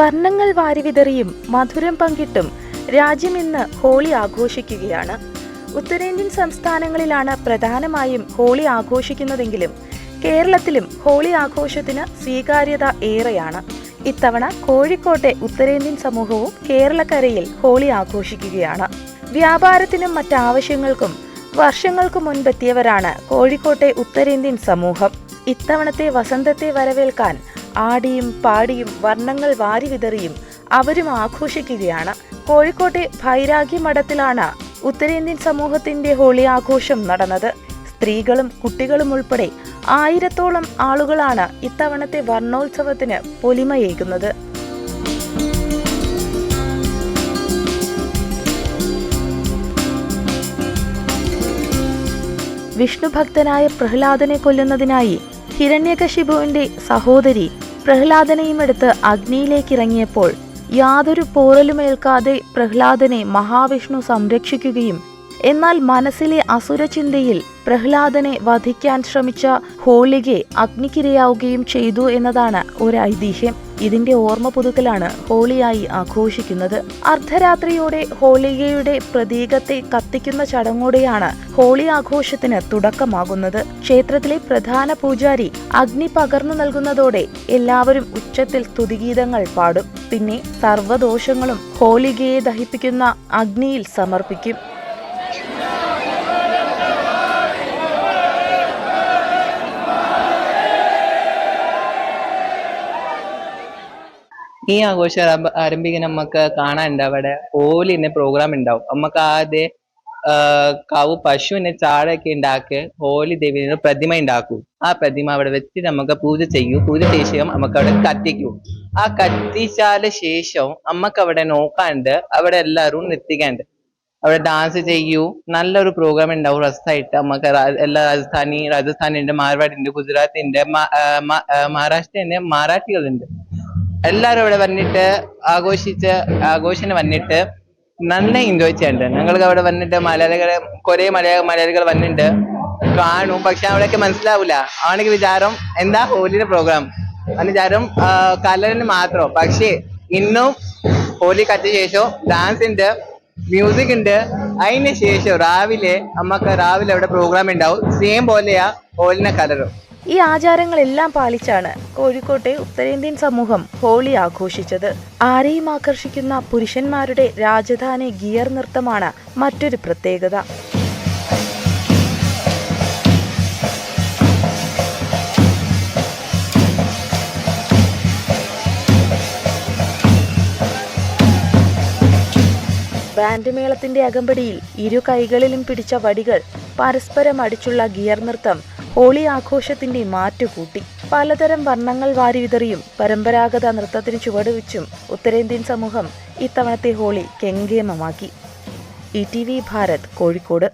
വർണങ്ങൾ വാരിവിതറിയും മധുരം പങ്കിട്ടും രാജ്യം ഇന്ന് ഹോളി ആഘോഷിക്കുകയാണ്. ഉത്തരേന്ത്യൻ സംസ്ഥാനങ്ങളിലാണ് പ്രധാനമായും ഹോളി ആഘോഷിക്കുന്നതെങ്കിലും കേരളത്തിലും ഹോളി ആഘോഷത്തിന് സ്വീകാര്യത ഏറെയാണ്. ഇത്തവണ കോഴിക്കോട്ടെ ഉത്തരേന്ത്യൻ സമൂഹവും കേരളക്കരയിൽ ഹോളി ആഘോഷിക്കുകയാണ്. വ്യാപാരത്തിനും മറ്റാവശ്യങ്ങൾക്കും വർഷങ്ങൾക്കു മുൻപെത്തിയവരാണ് കോഴിക്കോട്ടെ ഉത്തരേന്ത്യൻ സമൂഹം. ഇത്തവണത്തെ വസന്തത്തെ വരവേൽക്കാൻ ആടിയും പാടിയും വർണങ്ങൾ വാരിവിതറിയും അവരും ആഘോഷിക്കുകയാണ്. കോഴിക്കോട്ടെ ഭൈരാഗ്യ മഠത്തിലാണ് ഉത്തരേന്ത്യൻ സമൂഹത്തിന്റെ ഹോളി ആഘോഷം നടന്നത്. സ്ത്രീകളും കുട്ടികളും ഉൾപ്പെടെ ആയിരത്തോളം ആളുകളാണ് ഇത്തവണത്തെ വർണോത്സവത്തിന് പൊലിമയേകുന്നത്. വിഷ്ണുഭക്തനായ പ്രഹ്ലാദനെ കൊല്ലുന്നതിനായി ഹിരണ്യകശിപുവിന്റെ സഹോദരി പ്രഹ്ലാദനെയും എടുത്ത് അഗ്നിയിലേക്ക് ഇറങ്ങിയപ്പോൾ യാതൊരു പോറലുമേൽക്കാതെ പ്രഹ്ലാദനെ മഹാവിഷ്ണു സംരക്ഷിക്കുകയും എന്നാൽ മനസ്സിലെ അസുരചിന്തയിൽ പ്രഹ്ലാദനെ വധിക്കാൻ ശ്രമിച്ച ഹോളികെ അഗ്നിക്കിരയാവുകയും ചെയ്തു എന്നതാണ് ഒരു ഐതിഹ്യം ഇതിന്റെ ഓർമ്മ പുതുക്കലാണ് ഹോളിയായി ആഘോഷിക്കുന്നത്. അർദ്ധരാത്രിയോടെ ഹോളികയുടെ പ്രതീകത്തെ കത്തിക്കുന്ന ചടങ്ങോടെയാണ് ഹോളി ആഘോഷത്തിന് തുടക്കമാകുന്നത്. ക്ഷേത്രത്തിലെ പ്രധാന പൂജാരി അഗ്നി പകർന്നു നൽകുന്നതോടെ എല്ലാവരും ഉച്ചത്തിൽ സ്തുതിഗീതങ്ങൾ പാടും. പിന്നെ സർവദോഷങ്ങളും ഹോളികയെ ദഹിപ്പിക്കുന്ന അഗ്നിയിൽ സമർപ്പിക്കും. ഈ ആഘോഷം ആരംഭിക്കുന്ന നമുക്ക് കാണാനുണ്ട് അവിടെ? ഹോലിന്റെ പ്രോഗ്രാം ഉണ്ടാവും നമുക്ക് ആദ്യം കാവ് പശുവിനെ ചാടൊക്കെ ഉണ്ടാക്കി ഹോലി ദേവിന് പ്രതിമ ഉണ്ടാക്കും ആ പ്രതിമ അവിടെ വെച്ച് നമുക്ക് പൂജ ചെയ്യും. പൂജ ചെയ്ത നമുക്ക് അവിടെ കത്തിക്കും. ആ കത്തിച്ചാല ശേഷം നമുക്ക് അവിടെ നോക്കാണ്ട് അവിടെ എല്ലാവരും നിർത്തിക്കാണ്ട് അവിടെ ഡാൻസ് ചെയ്യൂ. നല്ലൊരു പ്രോഗ്രാം ഉണ്ടാവും റസ്സായിട്ട് നമുക്ക് എല്ലാ രാജസ്ഥാനി രാജസ്ഥാനി ഉണ്ട് ഗുജറാത്തിന്റെ മഹാരാഷ്ട്രന്റെ മറാഠികളുണ്ട്. എല്ലാരും ഇവിടെ വന്നിട്ട് ആഘോഷിച്ച് ആഘോഷിന് വന്നിട്ട് നല്ല എൻജോയ് ചെയ്യുന്നുണ്ട് ഞങ്ങൾക്ക് അവിടെ വന്നിട്ട് മലയാളികളെ കുറെ മലയാള മലയാളികൾ വന്നിട്ട് കാണും. പക്ഷെ അവിടെയൊക്കെ മനസ്സിലാവില്ല ആണെങ്കിൽ വിചാരം എന്താ ഹോലിയുടെ പ്രോഗ്രാം അതിന് വിചാരം കലറിന് മാത്രം. പക്ഷേ ഇന്നും ഹോലി കച്ച ശേഷം ഡാൻസ് ഉണ്ട് മ്യൂസിക് ഉണ്ട് അതിന് ശേഷം രാവിലെ നമുക്ക് രാവിലെ അവിടെ പ്രോഗ്രാം ഉണ്ടാവും സെയിം പോലെയാ ഹോലിനെ കലറും ഈ ആചാരങ്ങളെല്ലാം പാലിച്ചാണ് കോഴിക്കോട്ടെ ഉത്തരേന്ത്യൻ സമൂഹം ഹോളി ആഘോഷിച്ചത്. ആരെയും ആകർഷിക്കുന്ന പുരുഷന്മാരുടെ രാജധാനി ഗിയർ നൃത്തമാണ് മറ്റൊരു പ്രത്യേകത. ബാൻഡ് മേളത്തിന്റെ അകമ്പടിയിൽ ഇരു കൈകളിലും പിടിച്ച വടികൾ പരസ്പരം അടിച്ചുള്ള ഗിയർ നൃത്തം ഹോളി ആഘോഷത്തിന്റെ മാറ്റുകൂട്ടി. പലതരം വർണങ്ങൾ വാരിവിതറിയും പരമ്പരാഗത നൃത്തത്തിന് ചുവടുവെച്ചും ഉത്തരേന്ത്യൻ സമൂഹം ഇത്തവണത്തെ Holi കെങ്കേമമാക്കി. E T V Bharat Kozhikode.